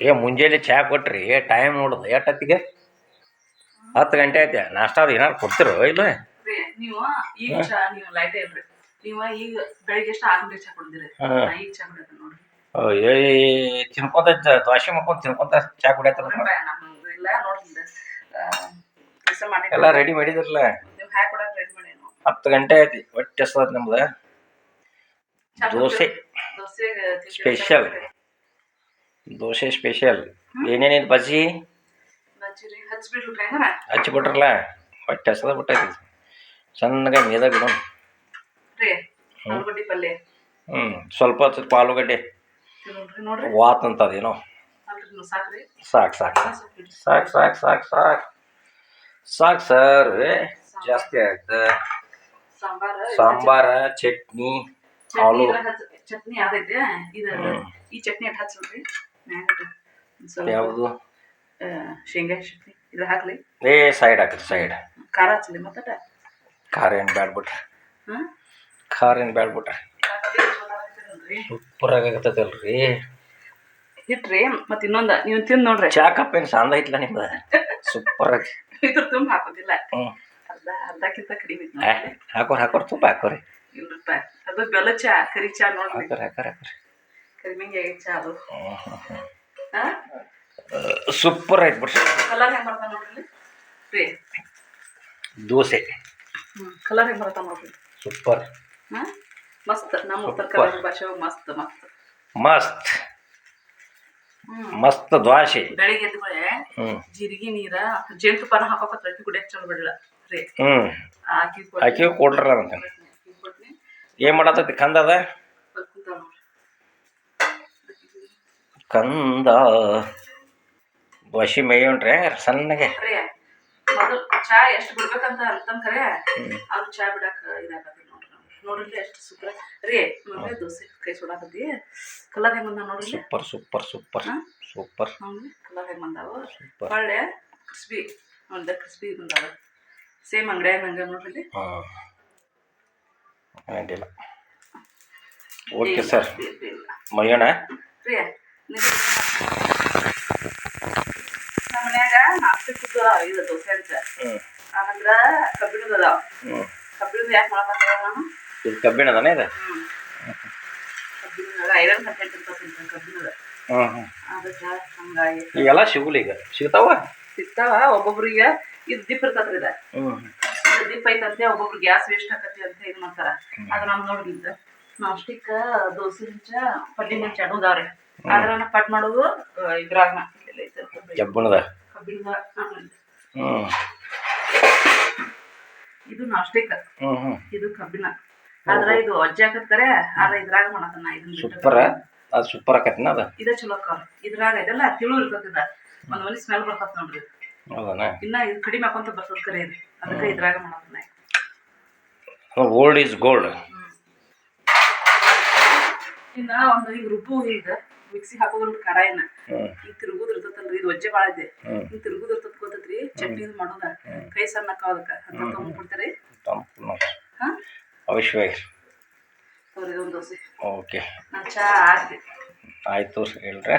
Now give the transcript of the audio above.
ಏ ಮುಂಜಾನೆ ಚಹಾ ಕೊಟ್ರಿ ಟೈಮ್ ನೋಡೋದು. ಎಷ್ಟೊತ್ತಿಗೆ ಹತ್ತು ಗಂಟೆ ಐತೆ ನಾಷ್ಟ ಅದು ಏನಾರು ಕೊಡ್ತಿರೋ ಇಲ್ಲ ನೀವು ಈಗ ಚಾ ನೀವು ಲೈಟ್ ಇಲ್ರಿ ನೀವು ಈಗ ಬೆಳಿಗ್ಗೆ ಎಷ್ಟು ಆರು ಗಂಟೆ ಚಾ ಕುಡಿದಿರಿ. ಹಾ. ನಾ ಈಗ ಚಾ ಕುಡಿಯೋದು ನೋಡ್ರಿ. ಏ ತಿನ್ಕೊಂತ ದೋಸೆ ಮಾಡ್ಕೊಂಡು ತಿನ್ಕೊಂತ ಚಹಾ ಕುಡಿಯತ್ತ ನೋಡ್ರಿ ನಮ್ದು ಇಲ್ಲ ನೋಡ್ರಿ. ಕೆಲಸ ಮಾಡಿ ಎಲ್ಲ ರೆಡಿ ಮಾಡಿದ್ರಲ್ಲ? ನೀವು ಹಾಕಿ ಕೊಡಕ್ಕೆ ರೆಡಿ ಮಾಡಿ ಹತ್ತು ಗಂಟೆ ಐತಿ ಹೊಟ್ಟೆ ಎಷ್ಟದ ನಮ್ದು. ದೋಸೆ. ದೋಸೆ ಸ್ಪೆಷಲ್ ದೋಸೆ ಸ್ಪೆಷಲ್ ಏನೇನಿದೆ ಬಜ್ಜಿ? ಹಚ್ಚಿಬಿಟ್ರಲ್ಲ? ಹೊಟ್ಟೆ ಹಸದ ಬಿಟ್ಟೈತಿ. ಸಣ್ಣಗೆ ಮೇದ ಬಿಡು ರೀ ಆಲೂಗಡ್ಡಿ ಪಲ್ಯ ಹ್ಞೂ ಸ್ವಲ್ಪ ಹೊತ್ತು ಆಲೂಗಡ್ಡೆ. ವಾತ್ ಅಂತ ಅದೇನೋ ನೀವು ಸಾಕ್ರಿ. ಸಾಕು ಸಾಕು. ಸಾಕು ಸಾಕು ಸಾಕು ಸಾಕು ಸಾಕು. ಸರ್ ಜಾಸ್ತಿ ಆಯ್ತು. ಸಾಂಬಾರ ಚಟ್ನಿ. ಆಲೂ. ಚಟ್ನಿ ಇದು ಈ ಚಟ್ನಿ ಹಚ್ಚಿ ಯಾವುದು? ಶೇಂಗಾ ಚಟ್ನಿ. ಇದು ಹಾಕ್ಲಿ? ಏ ಸೈಡ್ ಹಾಕ್ರಿ ಸೈಡ್ ಖಾರ ಹಚ್ಚಲಿ ಮತ್ತೆ ಖಾರ ಏನು ಬ್ಯಾಡ್ಬಿಟ್ರೆ. ಹಾಂ? ಖಾರ ಏನು ಬ್ಯಾಡ್ಬಿಟ್ರೆ. ಸೂಪರ್ ಆಗತ್ತದಲ್ರಿ ಹಿಟ್ರಿ ಮತ್ತೆ ಇನ್ನೊಂದು ನೀವು ತಿಂದು ನೋಡ್ರಿ. ಚಾ ಕಪ್ ಏನು ಸಾಂದ ಐತ್ಲ ನಿಮ್ದು? ಸೂಪರ್ ಆಗಿ. ಇದ್ರ ತುಂಬ ಹಾಕೋದಿಲ್ಲ. ಅರ್ಧ ಅರ್ಧಕ್ಕಿಂತ ಕಡಿಮೆ ಹಾಕೋರಿ ಹಾಕೋರಿ ತುಪ್ಪ ಹಾಕೋರಿ. ಇಲ್ಲ ಅದು ಬೆಲ್ಲ ಚಾ ಕರಿ ಚಾ ನೋಡ್ರಿ. ಹಾಕೋರಿ ಹಾಕೋರಿ ಹಾಕೋರಿ. ಸೂಪರ್ ಆಯ್ತು ಬಿಡ್ರಿ. ಕಲರ್ ಹೆಂಗೆ ಬರ್ತಾನೆ ನೋಡ್ರಿ? ರೀ. ದೋಸೆ. ಕಲರ್ ಹೆಂಗೆ ಬರ್ತಾವ ನೋಡ್ರಿ? ಸೂಪರ್. ಹಾಂ? ಮಸ್ತ್. ನಮ್ಮ ಉತ್ತರ. ಕನ್ನಡ ಭಾಷೆ ಮಸ್ತ್ ಮಸ್ತ್. ಮಸ್ತ್. ಮಸ್ತ್ ದ್ವಾಸೆ. ಬೆಳಿಗ್ಗೆ ಎದ್ದು ಮೇಲೆ ಜೀರಿಗೆ ನೀರ ಜೇನುತುಪ್ಪನ ಹಾಕೋಕತ್ತ ತಟ್ಟಿ ಕುಡಿಯಕ್ ಚಲೋ ಬಿಡಲ್ಲ ರೀ. ಹ್ಞೂ ಹಾಕಿ. ಆಕಿ ಕೊಡ್ರ ಅಂತ ಹಾಕಿ. ಏನು ಮಾಡತ್ತೈತಿ ಕಂದದ ಸ್ವಲ್ಪ ಕುಂತಾವ್ ನೋಡ್ರಿ. ಕಂದ. ದ್ವಾಸೆ ಮೇಯ್ಯೊಂಡ್ರಿ ಸಣ್ಣಗೆ. ಮೊದಲು ಚಾ ಎಷ್ಟು ಬಿಡ್ಬೇಕಂತ ಅಂತಂದ್ ಖರೆ ಅವ್ರು ಚಾ ಬಿಡಾಕ ಇದಾಗತ್ತೆ ನೋಡ್ರಿ ನೋಡ್ರಿ ಎಷ್ಟು ಸೂಪರ್ ರೀ ನೋಡ್ರಿ ದೋಸೆ ಕೈ ಸುಡಾಕತ್ತಿ. ಕಲರ್ ಹೆಂಗ್ ಬಂದ ನೋಡ್ರಿ? Super super super? Super. Colour ಹೆಂಗ್ ಬಂದಾವ? ಒಳ್ಳೆ ಕ್ರಿಸ್ಪಿ ಒಂದ ಕ್ರಿಸ್ಪಿ ಬಂದಾವ. ಸೇಮ್ ಅಂಗಡಿಯಾಗ ನಂಗೆ ನೋಡ್ರಿ ಅಡ್ಡಿಲ್ಲ ಓಕೆ ಸರ್ ಮಯಣ ರೀ ನೀವು ನಮ್ಮ ಮನ್ಯಾಗ ನಾಲ್ಕು ಅದಾವ ಇದು ದೋಸೆ ಅಂತ ಅಂದ್ರ ಕಬ್ಬಿಣದ ಅದಾವ. ಕಬ್ಬಿಣದ ಯಾಕೆ ಮಾಡಕತ್ತಾರ ನಾನು ಇದು ಕಬ್ಬಿಣ ಅದಾನೆ ಇದು ಕಬ್ಬಿಣದ ಐರನ್ ಕಂಟೆಂಟ್ ಇರ್ತಕ್ಕಂಥ ಕಬ್ಬಿಣದ. ಅದಕ್ಕೆ ಹಂಗಾಗಿ ಈಗೆಲ್ಲ ಸಿಗುಲ್ಲ ಈಗ. ಸಿಗ್ತಾವ? ಸಿಗ್ತಾವ ಒಬ್ಬೊಬ್ರಿಗೆ ಇದು ದಿಪ್ ಇರ್ತದ್ರಿ ಇದ ದಿಪ್ ಐತಂತೆ ಒಬ್ಬೊಬ್ರು ಗ್ಯಾಸ್ ವೇಸ್ಟ್ ಆಕತಿ ಅಂತ ಇದು ಮಾಡ್ತಾರ. ಅದ್ರ ನಮ್ ನೋಡ್ಲಿಂದ ನಾವ್ ಸ್ಟಿಕ್ ದೋಸೆ ಮುಂಚ ಪಡ್ಡಿ ಮುಂಚ ಅಡುದಾವ್ರಿ ಕಟ್ ಪಟ್ ಮಾಡೋದು ಇದ್ರಾಗ. ಕಬ್ಬಿಣದ ಇದು ನಾಸ್ಟಿಕ್ ಇದು ಕಬ್ಬಿಣ. ಆದ್ರ ಇದು ಅಜ್ಜಿ ಹಾಕತ್ತಾರೆ ಆದ್ರ ಇದ್ರಾಗ ಮಾಡತನ ಇದನ್ನ. ಸೂಪರ್. ಅದು ಸೂಪರ್ ಆಕತಿನ ಅದ? ಇದ ಚಲೋ ಕಾರ್ ಇದ್ರಾಗ ಇದೆಲ್ಲ ತಿಳು ಇರ್ತದ ಒಂದ್ ಮನಿ ಸ್ಮೆಲ್ ಬರ್ತದ ನೋಡ್ರಿ. ಹೌದನ? ಇನ್ನ ಇದು ಕಡಿಮೆ ಹಾಕೊಂತ ಬರ್ತದ ಕರೆ ಇದು. ಅದಕ್ಕೆ ಇದ್ರಾಗ ಮಾಡತನ ಓಲ್ಡ್ ಈಸ್ ಗೋಲ್ಡ್ ಇನ್ನ ಒಂದು ಈಗ ರುಬ್ಬು ಈಗ ಮಿಕ್ಸಿ ಹಾಕೋದ್ರ ಕರಾಯನ ಈಗ ಹ್ಞೂ ಹಿಂಗ್ ಬಾಳ ಹ್ಞೂ ಹಿಂಗ್ ತಿರುಗುದ್ ಇರ್ತದ ಗೊತ್ತೈತ್ರಿ? ಚಟ್ನಿ ಮಾಡೋದ. ಕೈ ಸಣ್ಣ ಅದಕ್ಕ. ಅಂತ ತಗೊಂಡ್ಬಿಡ್ತಾರೆ? ಅವಶ್ಯವಾಗಿ ಅವ್ರಿಗೆ ಒಂದು ದೋಸೆ. ಓಕೆ. ನಾ ಚಾ ಆಯ್ತು ಆಯ್ತು ಹೇಳ್ರಿ.